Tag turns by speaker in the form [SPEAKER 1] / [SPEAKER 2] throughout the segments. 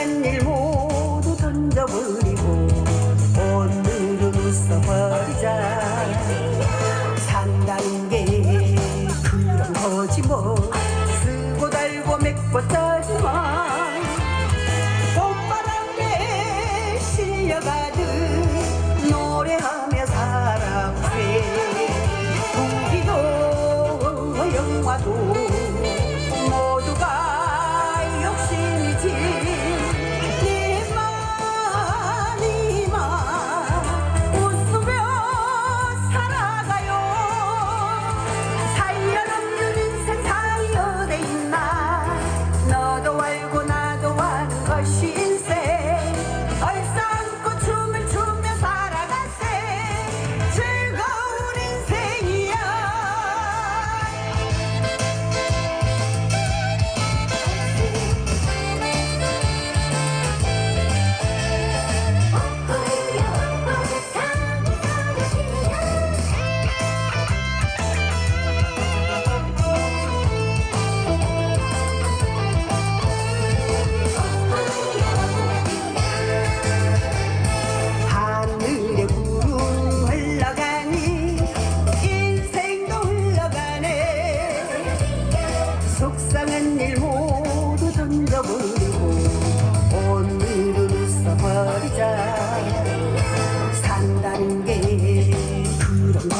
[SPEAKER 1] 하는 일 모두 던져버리고 오늘은 웃어버리자. 산다는 게 그런 거지 뭐. 쓰고 달고 맺고 따지마. 봄바람에 실려가듯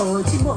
[SPEAKER 1] 好寂寞